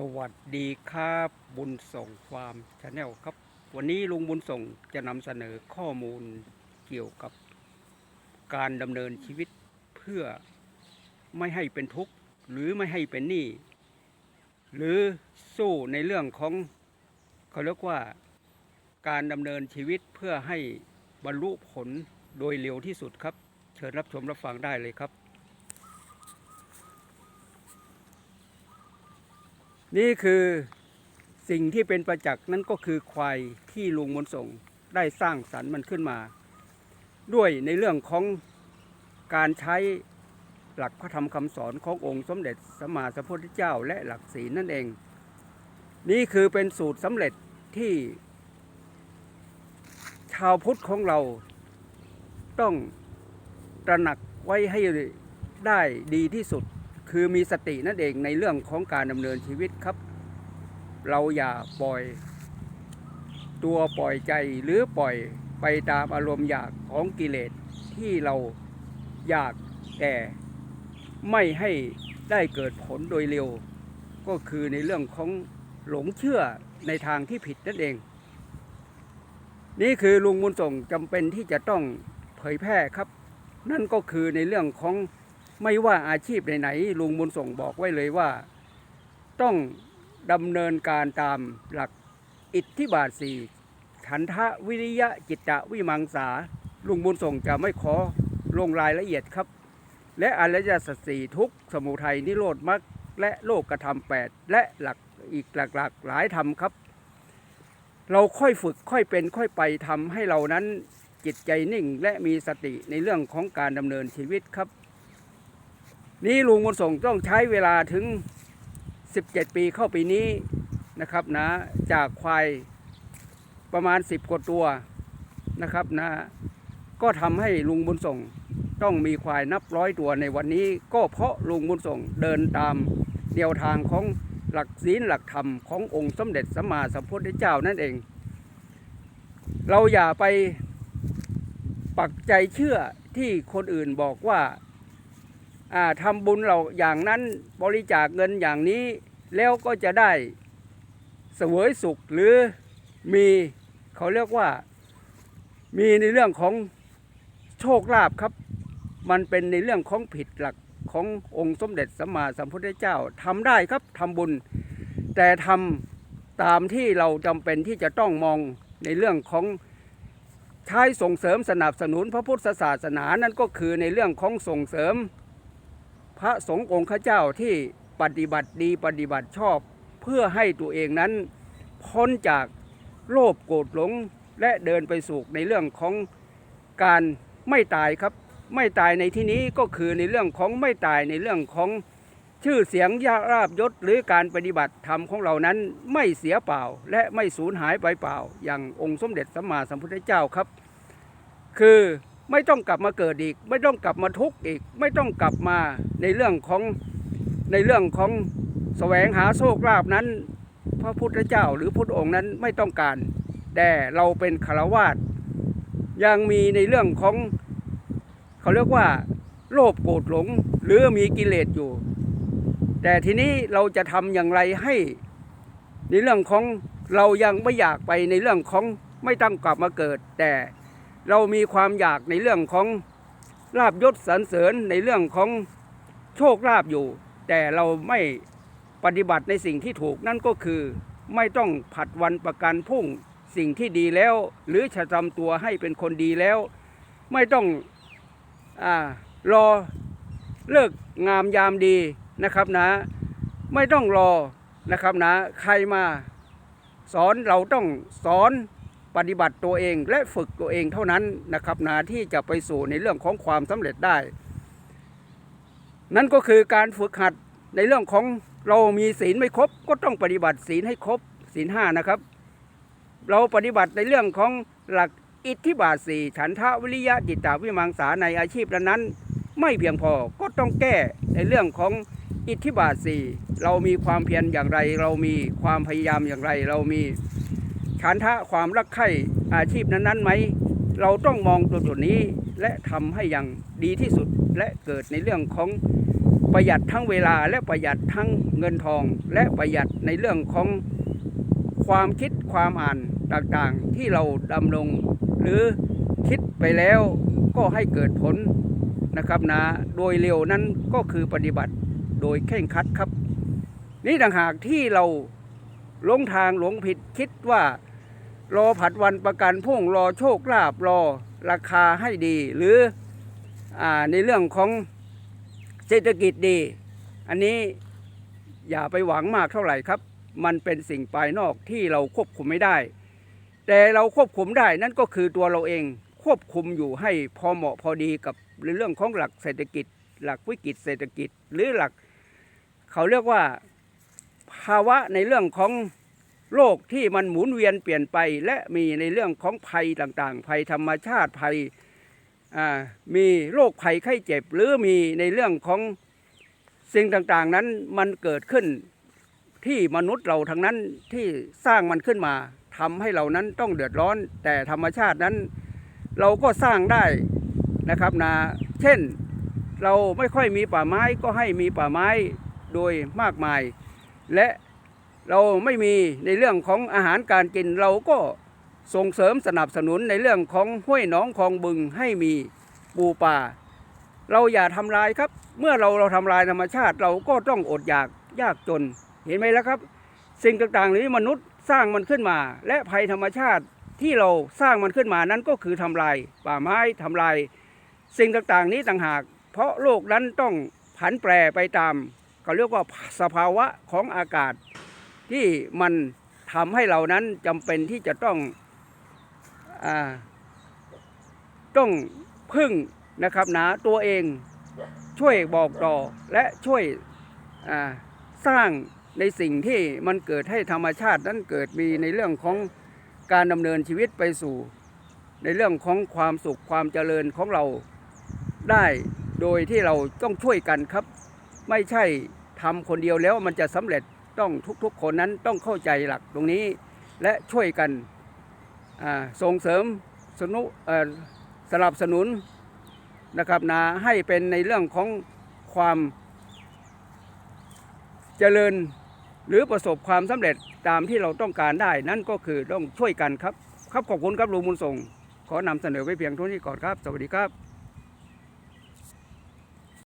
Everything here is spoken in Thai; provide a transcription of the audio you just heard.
สวัสดีครับบุญส่งฟาร์มชาแนลครับ วันนี้ลุงบุญส่งจะนำเสนอข้อมูลเกี่ยวกับการดำเนินชีวิตเพื่อไม่ให้เป็นทุกข์หรือไม่ให้เป็นหนี้หรือสู้ในเรื่องของเขาเรียกว่าการดำเนินชีวิตเพื่อให้บรรลุผลโดยเร็วที่สุดครับ เชิญรับชมรับฟังได้เลยครับ นี่คือสิ่งที่เป็นประจักษ์นั่นก็คือควายที่ลุงมนส่งได้สร้างสรรค์มันขึ้นมา ด้วยในเรื่องของการใช้หลักพระธรรมคำสอนขององค์สมเด็จสมมาสัมพุทธเจ้าและหลักศีลนั่นเอง นี่คือเป็นสูตรสำเร็จที่ ชาวพุทธของเราต้องตระหนักไว้ให้ได้ดีที่สุด คือมีสตินั่นเองในเรื่องของการดำเนินชีวิตครับ เราอย่าปล่อย ตัวปล่อยใจหรือปล่อยไปตามอารมณ์อยากของกิเลสที่เราอยากแต่ไม่ให้ได้เกิดผลโดยเร็ว ก็คือในเรื่องของหลงเชื่อในทางที่ผิดนั่นเอง นี่คือลุงมุนส่งจำเป็นที่จะต้องเผยแพร่ครับ นั่นก็คือในเรื่องของ ไม่ว่าอาชีพไหนๆลุงบุญส่งบอกไว้เลยว่า ต้องดำเนินการตามหลักอิทธิบาทสี่ฉันทะวิริยะจิตตะวิมังสาลุงบุญส่งจะไม่ขอลงรายละเอียดครับ และอริยสัจสี่ทุกสมุทัยนิโรธมรรคและโลกกระทำแปดและหลักอีกหลักๆหลายธรรมครับ เราค่อยฝึกค่อยเป็นค่อยไปทำให้เรานั้นจิตใจนิ่งและมีสติในเรื่องของการดำเนินชีวิตครับ นี่ลุงบุญส่งต้องใช้เวลาถึง 17 ปีเข้าปีนี้นะครับนะจากควายประมาณ 10กว่าตัวนะครับนะก็ทำให้ลุงบุญส่งต้องมีควายนับร้อยตัวในวันนี้ ก็เพราะลุงบุญส่งเดินตามแนวทางของหลักศีลหลักธรรมขององค์สมเด็จสัมมาสัมพุทธเจ้านั่นเอง เราอย่าไปปักใจเชื่อที่คนอื่นบอกว่าอ่า ทำบุญเราอย่างนั้นบริจาคเงินอย่างนี้แล้วก็จะได้เสวยสุขหรือมีเขาเรียกว่ามีในเรื่องของโชคลาภครับ มันเป็นในเรื่องของผิดหลักขององค์สมเด็จสัมมาสัมพุทธเจ้าทำได้ครับทำบุญ แต่ทำตามที่เราจำเป็นที่จะต้องมองในเรื่องของใช้ส่งเสริมสนับสนุนพระพุทธศาสนานั่นก็คือในเรื่องของส่งเสริม พระสงฆ์องค์ข้าเจ้าที่ปฏิบัติดีปฏิบัติชอบ เพื่อให้ตัวเองนั้น พ้นจากโลภโกรธหลงและเดินไปสู่ในเรื่องของการไม่ตายครับ ไม่ตายในที่นี้ก็คือในเรื่องของไม่ตายในเรื่องของชื่อเสียงยาราบยศหรือการปฏิบัติธรรมของเรานั้นไม่เสียเปล่า และไม่สูญหายไปเปล่า อย่างองค์สมเด็จสัมมาสัมพุทธเจ้าครับ คือ ไม่ต้องกลับมาเกิดอีก ไม่ต้องกลับมาทุกข์อีก ไม่ต้องกลับมาในเรื่องของในเรื่องของแสวงหาโชคลาภนั้น พระพุทธเจ้าหรือพุทธองค์นั้นไม่ต้องการ แต่เราเป็นคาวาสยังมีในเรื่องของเขาเรียกว่า โลภโกรธหลงหรือมีกิเลสอยู่ แต่ทีนี้เราจะทำอย่างไรให้ ในเรื่องของเรายังไม่อยากไปในเรื่องของไม่ต้องกลับมาเกิดแต่ เรามีความอยากในเรื่องของลาบยศสรรเสริญในเรื่องของโชคลาภอยู่ แต่เราไม่ปฏิบัติในสิ่งที่ถูกนั่นก็คือ ไม่ต้องผัดวันประกันพรุ่งสิ่งที่ดีแล้ว หรือจะทำตัวให้เป็นคนดีแล้ว ไม่ต้องอรอเลิกงามยามดีนะครับนะ ไม่ต้องรอนะครับนะ ใครมาสอนเราต้องสอน ปฏิบัติตัวเองและฝึกตัวเองเท่านั้นนะครับนะที่จะไปสู่ในเรื่องของความสำเร็จได้ นั่นก็คือการฝึกหัดในเรื่องของเรามีศีลไม่ครบ ก็ต้องปฏิบัติศีลให้ครบศีลห้านะครับ เราปฏิบัติในเรื่องของหลักอิทธิบาทสี่ฉันทะวิริยะจิตตาวิมังสาในอาชีพนั้นไม่เพียงพอก็ต้องแก้ในเรื่องของอิทธิบาทสี่เรามีความเพียรอย่างไร เรามีความพยายามอย่างไร เรามี ฉันทะความรักใคร่อาชีพนั้นๆไหม เราต้องมองตัวจุดนี้และทำให้อย่างดีที่สุดและเกิดในเรื่องของประหยัดทั้งเวลาและประหยัดทั้งเงินทอง และประหยัดในเรื่องของความคิดความอ่านต่างๆ ที่เราดำรงหรือคิดไปแล้วก็ให้เกิดผลนะครับนะโดยเร็วนั้นก็คือปฏิบัติโดยเคร่งครัดครับ นี่ต่างหากที่เราลงทางหลงผิดคิดว่า รอผัดวันประกันพรุ่งรอโชคลาภรอราคาให้ดี หรืออในเรื่องของเศรษฐกิจดี อันนี้อย่าไปหวังมากเท่าไหร่ครับ มันเป็นสิ่งภายนอกที่เราควบคุมไม่ได้ แต่เราควบคุมได้นั่นก็คือตัวเราเองควบคุมอยู่ให้พอเหมาะพอดีกับเรื่องของหลักเศรษฐกิจ หลักวิกฤตเศรษฐกิจหรือหลัก เขาเรียกว่าภาวะในเรื่องของ โลกที่มันหมุนเวียนเปลี่ยนไปและมีในเรื่องของภัยต่างๆ ภัยธรรมชาติภัยมีโรคภัยไข้เจ็บ หรือมีในเรื่องของสิ่งต่างๆนั้นมันเกิดขึ้นที่มนุษย์เราทั้งนั้นที่สร้างมันขึ้นมาทำให้เรานั้นต้องเดือดร้อน แต่ธรรมชาตินั้นเราก็สร้างได้นะครับนะเช่นเราไม่ค่อยมีป่าไม้ก็ให้มีป่าไม้โดยมากมาย และ เราไม่มีในเรื่องของอาหารการกินเราก็ส่งเสริมสนับสนุนในเรื่องของห้วยหนองคลองบึงให้มีปูป่า เราอย่าทำลายครับ เมื่อเราเราทำลายธรรมชาติ เราก็ต้องอดอยากยากจนเห็นไหมล่ะครับ สิ่งต่างๆเหล่านี้มนุษย์สร้างมันขึ้นมา และภัยธรรมชาติที่เราสร้างมันขึ้นมานั้นก็คือทำลายป่าไม้ทำลาย สิ่งต่างๆนี้ต่างหาก เพราะโลกนั้นต้องผันแปรไปตามเขาเรียกว่าสภาวะของอากาศ ที่มันทำให้เรานั้นจำเป็นที่จะต้องอต้องพึ่งนะครับนะตัวเองช่วยบอกต่อและช่วยสร้างในสิ่งที่มันเกิดให้ธรรมชาตินั้นเกิดมีในเรื่องของการดำเนินชีวิตไปสู่ ในเรื่องของความสุขความเจริญของเราได้โดยที่เราต้องช่วยกันครับ ไม่ใช่ทำคนเดียวแล้วมันจะสำเร็จ ต้องทุกๆคนนั้นต้องเข้าใจหลักตรงนี้ และช่วยกันส่งเสริมสนุสนับสนุนนะครับนะให้เป็นในเรื่องของความเจริญหรือประสบความสำเร็จตามที่เราต้องการได้ นั่นก็คือต้องช่วยกันครับ ครับขอบคุณครับลุงบุญส่ง ขอนำเสนอไว้เพียงเท่านี้ก่อนครับ สวัสดีครับ